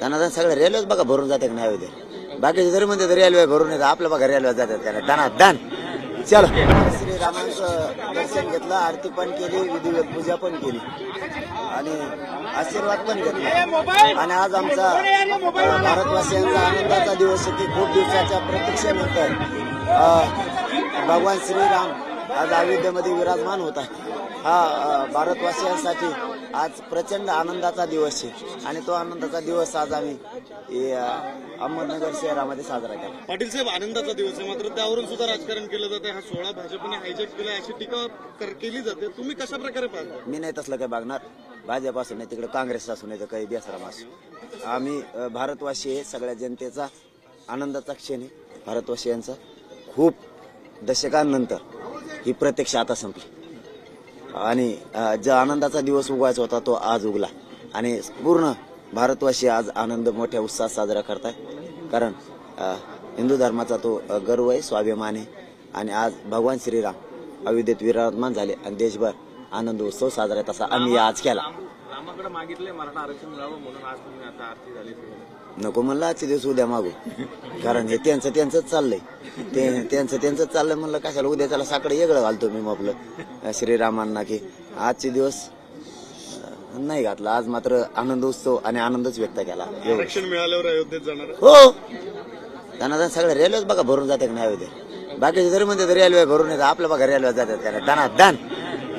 त्यांना सगळं रेल्वेच बघा भरून जाते नाही होते बाकीचे जरी म्हणते रेल्वे भरून येतात आपल्या बघा रेल्वे जातात त्याला दाना दान चलो. श्रीरामांचं दर्शन घेतलं आरती पण केली विधिवत पूजा पण केली. आणि आशीर्वाद पण घेतला. आणि आज आमचा भारतवासियांचा आनंदाचा दिवस आहे की खूप दिवसाच्या प्रतीक्षेनंतर भगवान श्रीराम आज अयोध्येमध्ये विराजमान होता हा भारतवासियांसाठी आज प्रचंड आनंदाचा दिवस आहे. आणि तो आनंदाचा दिवस आज आम्ही अहमदनगर शहरामध्ये साजरा केला. पाटील साहेब आनंदाचा दिवस आहे. मात्र त्यावरून सुद्धा राजकारण केलं जाते हा सोहळा भाजपने हायजॅक केला अशी टीका केली जाते. तुम्ही कशा प्रकारे पाहता? मी नाही तसलं काही बघणार. भाजप असू नाही तिकडे काँग्रेस असू नाही तर काही बेसराम असू. आम्ही भारतवासी आहे सगळ्या जनतेचा आनंदाचा क्षण आहे. भारतवासियांचा खूप दशकांनंतर ही प्रतीक्षा आता संपली. आणि ज्या जो आनंदाचा दिवस उगवायचा होता तो आज उगला. आणि पूर्ण भारतवासी आज आनंद मोठ्या उत्साहात साजरा करताय. कारण हिंदू धर्माचा तो गर्व आहे स्वाभिमान आहे. आणि आज भगवान श्रीराम अयोध्येत विराजमान झाले आणि देशभर आनंद उत्सव साजरा तसा. आम्ही आज केला. रामाकडे मागितले मराठा आरक्षण मिळावं म्हणून आज तुम्ही आता आरती झाली नको म्हणलं आजचे दिवस उद्या मागू. कारण हे त्यांचं त्यांचंच चाललंय. ते त्यांचं त्यांचंच चाललंय म्हणलं कशाला उद्या त्याला साकडं वेगळं घालतो मी मग आपलं श्रीरामांना की. आजचे दिवस नाही घातला. आज मात्र आनंद उत्सव आणि आनंदच व्यक्त केला. आरक्षण मिळाल्यावर अयोध्येत जाणार? हो. त्यांना सगळे रेल्वेच बघा भरून जाते की नाही होते बाकीचे जरी म्हणते रेल्वे भरून येतात. आपल्या बघा रेल्वे जातात त्याला. दाना दान